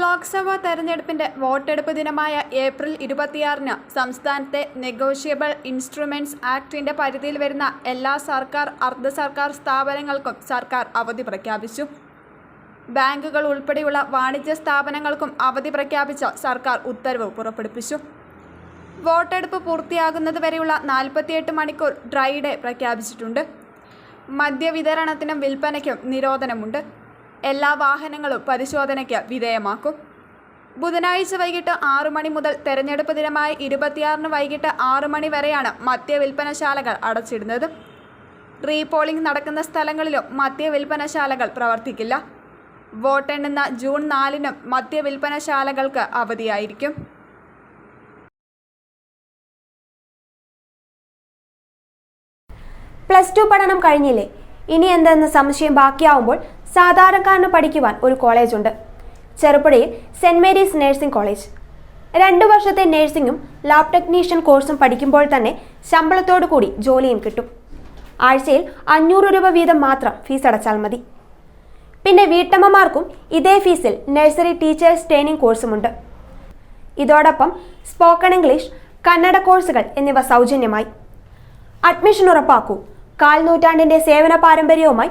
ലോക്സഭാ തെരഞ്ഞെടുപ്പിന്റെ വോട്ടെടുപ്പ് ദിനമായ ഏപ്രിൽ ഇരുപത്തിയാറിന് സംസ്ഥാനത്തെ നെഗോഷ്യബിൾ ഇൻസ്ട്രുമെന്റ്സ് ആക്ടിന്റെ പരിധിയിൽ വരുന്ന എല്ലാ സർക്കാർ അർദ്ധ സർക്കാർ സ്ഥാപനങ്ങൾക്കും സർക്കാർ അവധി പ്രഖ്യാപിച്ചു. ബാങ്കുകൾ ഉൾപ്പെടെയുള്ള വാണിജ്യ സ്ഥാപനങ്ങൾക്കും അവധി പ്രഖ്യാപിച്ച സർക്കാർ ഉത്തരവ് പുറപ്പെടുവിച്ചു വോട്ടെടുപ്പ് പൂർത്തിയാകുന്നതുവരെയുള്ള നാൽപ്പത്തിയെട്ട് മണിക്കൂർ ഡ്രൈ ഡേ പ്രഖ്യാപിച്ചിട്ടുണ്ട്. മദ്യവിതരണത്തിനും വിൽപ്പനയ്ക്കും നിരോധനമുണ്ട്. എല്ലാ വാഹനങ്ങളും പരിശോധനയ്ക്ക് വിധേയമാക്കും. ബുധനാഴ്ച വൈകിട്ട് ആറു മണി മുതൽ തെരഞ്ഞെടുപ്പ് ദിനമായ ഇരുപത്തിയാറിന് വൈകിട്ട് ആറു മണി വരെയാണ് മദ്യവിൽപ്പനശാലകൾ അടച്ചിടുന്നത്. റീപോളിംഗ് നടക്കുന്ന സ്ഥലങ്ങളിലും മദ്യവിൽപ്പനശാലകൾ പ്രവർത്തിക്കില്ല. വോട്ടെണ്ണുന്ന ജൂൺ നാലിനും മദ്യവിൽപ്പനശാലകൾക്ക് അവധിയായിരിക്കും. പ്ലസ് ടു പഠനം കഴിഞ്ഞില്ലേ? ഇനി എന്തെന്ന് സംശയം ബാക്കിയാവുമ്പോൾ സാധാരണക്കാരന് പഠിക്കുവാൻ ഒരു കോളേജുണ്ട്. ചെറുപ്പുഴയിൽ സെന്റ് മേരീസ് നഴ്സിംഗ് കോളേജ്. രണ്ടു വർഷത്തെ നഴ്സിംഗും ലാബ് ടെക്നീഷ്യൻ കോഴ്സും പഠിക്കുമ്പോൾ തന്നെ ശമ്പളത്തോടു കൂടി ജോലിയും കിട്ടും. ആഴ്ചയിൽ അഞ്ഞൂറ് രൂപ വീതം മാത്രം ഫീസ് അടച്ചാൽ മതി. പിന്നെ വീട്ടമ്മമാർക്കും ഇതേ ഫീസിൽ നഴ്സറി ടീച്ചേഴ്സ് ട്രെയിനിങ് കോഴ്സുമുണ്ട്. ഇതോടൊപ്പം സ്പോക്കൺ ഇംഗ്ലീഷ് കന്നഡ കോഴ്സുകൾ എന്നിവ സൗജന്യമായി. അഡ്മിഷൻ ഉറപ്പാക്കൂ. കാൽ നൂറ്റാണ്ടിന്റെ സേവന പാരമ്പര്യവുമായി